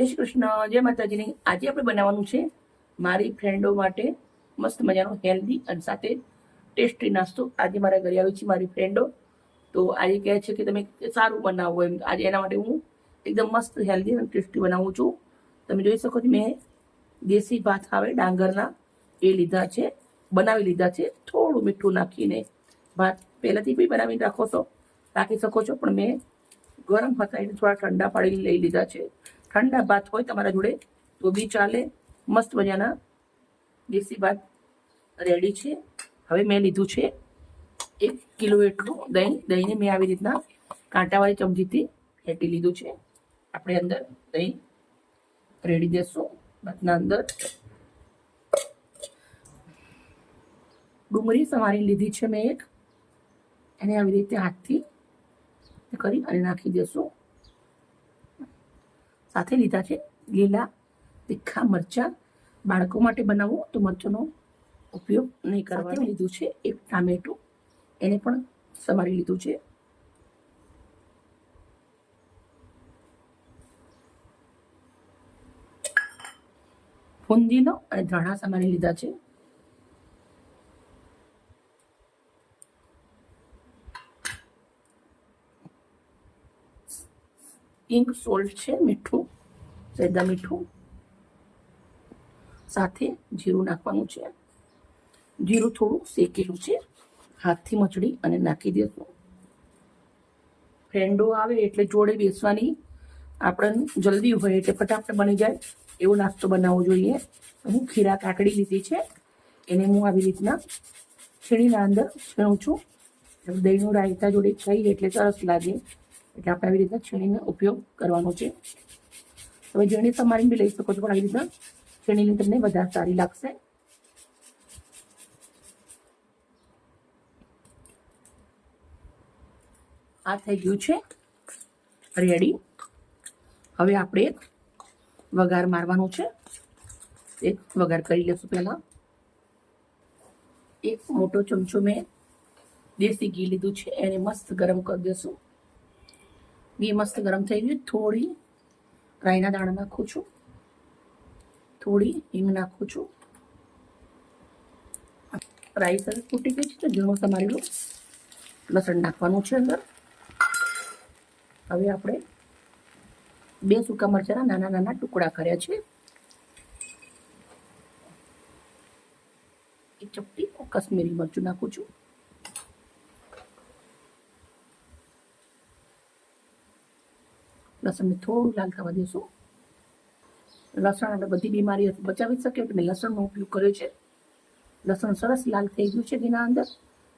જય શ્રી કૃષ્ણ, જય માતાજીની. આજે આપણે બનાવવાનું છે મારી ફ્રેન્ડો માટે મસ્ત મજાનો હેલ્ધી અને સાથે ટેસ્ટી નાસ્તો. આજે મારા ઘરે આવી છે મારી ફ્રેન્ડો. તો આજે કહે છે કે તમે સારું બનાવો એમ. આજે એના માટે હું એકદમ મસ્ત હેલ્ધી અને ટેસ્ટી બનાવું છું. તમે જોઈ શકો છો, મેં દેશી ભાત આવે ડાંગરના, એ લીધા છે, બનાવી લીધા છે. થોડું મીઠું નાખીને ભાત પહેલાંથી બી બનાવીને રાખો છો, રાખી શકો છો. પણ મેં ગરમ હતા એટલે થોડા ઠંડા પાડીને લઈ લીધા છે. ઠંડા ભાત હોય તમારા જોડે, તો બી ચાલે. મસ્ત મજાના દેશી ભાત રેડી છે. હવે મેં લીધું છે એક કિલો એટલું દહીં. દહીંને મેં આવી રીતના કાંટાવાળી ચમચીથી ફેટી લીધું છે. આપણે અંદર દહીં રેડી દેશું. ભાતના અંદર ડુંગળી સમારી લીધી છે મેં એક. એને આવી રીતે હાથથી કરી અને નાખી દેશું. સાથે લીધા છે. લીલા તીખા મરચાં બાળકો માટે બનાવો તો મરચાંનો ઉપયોગ નહીં કરવાનો. લીધું છે. એક ટામેટું એને પણ સમારી લીધું છે. ફુંદીનો અને ધાણા સમારી લીધા છે. પિંક સોલ્ટ છે, મીઠું સેદા મીઠું. સાથે જીરું નાખવાનું છે. જીરું થોડું શેકેલું છે. હાથથી મચડી અને નાખી દેશું. ફ્રેન્ડો આવે એટલે જોડે બેસવાની આપણને જલ્દી હોય એટલે ફટાફટ બની જાય. એવો નાસ્તો બનાવવો જોઈએ. હું ખીરા કાકડી લીધી છે. એને હું આવી રીતના છીણીના અંદર છીણું છું. દહીંનું રાયતા જોડે ખાઈ એટલે સરસ લાગે. એટલે આપણે આવી રીતના છીણીનો ઉપયોગ કરવાનો છે. તમે ઝીણી સમારીને બી લઈ શકો છો, પણ આવી રીતના છીણીની તમને વધારે સારી લાગશે. આ થઈ ગયું છે. રેડી હવે આપણે એક વઘાર મારવાનો છે. એક વઘાર કરી લઈશું પહેલા. એક મોટો ચમચો મેં દેશી ઘી લીધું છે, એને મસ્ત ગરમ કરી દેશું. ઘી મસ્ત ગરમ થઈ ગયું. થોડી રાઈના દાણા નાખું છું. થોડી હિંગ નાખું છું. રાઈ સરસ ફૂટી ગઈ છે તો ઝીણું તમારી લસણ નાખવાનું છે અંદર. હવે આપણે બે સૂકા મરચાના નાના નાના ટુકડા કર્યા છે. એક ચપટી કશ્મીરી મરચું નાખું છું. લસણને થોડું લાલ થવા દઈશું લસણ આપણે બધી બીમારી બચાવી શકીએ એટલે મેં લસણનો ઉપયોગ કર્યો છે. લસણ સરસ લાલ થઈ ગયું છે તેના અંદર.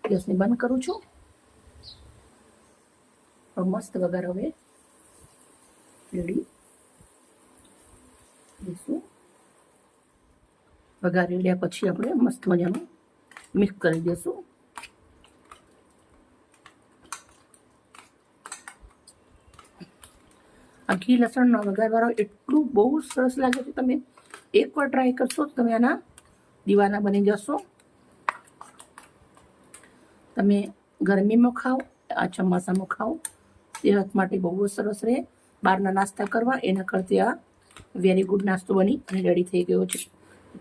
ગેસને બંધ કરું છું. મસ્ત વઘાર હવે રેડી દઈશું વઘાર રેડ્યા પછી આપણે મસ્ત મજાનું મિક્સ કરી દઈશું આ ઘી લસણનો વઘારવાળો એટલું બહુ સરસ લાગે છે. તમે એકવાર ટ્રાય કરશો તો તમે આના દીવાના બની જશો. તમે ગરમીમાં ખાઓ, આ ચોમાસામાં ખાઓ, સેહત માટે બહુ સરસ રહે. બહારના નાસ્તા કરવા, એના કરતી આ વેરી ગુડ નાસ્તો બની અને રેડી થઈ ગયો છે.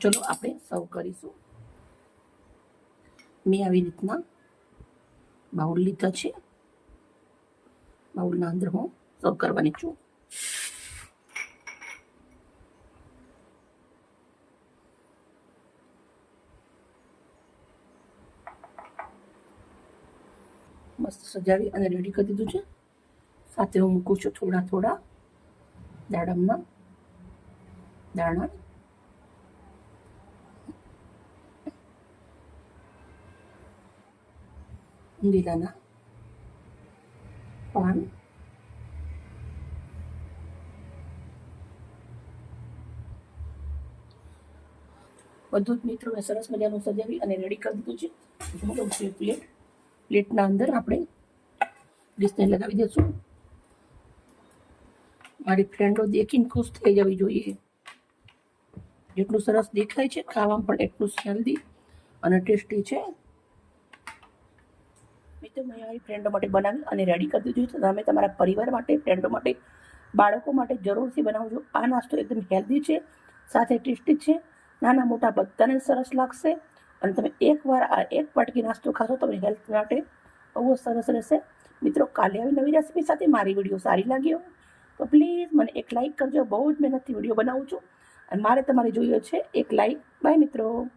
ચલો આપણે સર્વ કરીશું. મેં આવી રીતના બાઉલ લીધા છે. બાઉલના અંદર હું સર્વ કરવાની છું. મસ્ત સજાવી અને રેડી કરી દીધું છે. સાથે હું મૂકું છું થોડા થોડા દાડમમાં. દાણા. લીલાના. પાન. બધું જ મિત્રો મેં સરસ મજાનું સજાવી અને રેડી કરી દીધું છે. પ્લેટ પ્લેટના અંદર આપણે ડિશને લગાવી દઈશું. મારી ફ્રેન્ડો દેખીને ખુશ થઈ જવી જોઈએ. જેટલું સરસ દેખાય છે, ખાવામાં પણ એટલું હેલ્ધી અને ટેસ્ટી છે. મિત્રો મેં મારી ફ્રેન્ડો માટે બનાવી અને રેડી કરી દીધું છે. તમે તમારા પરિવાર માટે ફ્રેન્ડો માટે, બાળકો માટે જરૂરથી બનાવજો. આ નાસ્તો એકદમ હેલ્ધી છે, સાથે ટેસ્ટી છે. નાના મોટા બધાને સરસ લાગશે. અને તમે એકવાર આ એક વાટકી નાસ્તો ખાશો તમને હેલ્થ માટે બહુ સરસ રહેશે. મિત્રો, કાલે આવી નવી રેસીપી સાથે મારી વીડિયો સારી લાગ્યો તો પ્લીઝ મને એક લાઈક કરજો. બહુ જ મહેનતથી વીડિયો બનાવું છું. અને મારે તમારે જોઈએ છે એક લાઈક. બાય મિત્રો.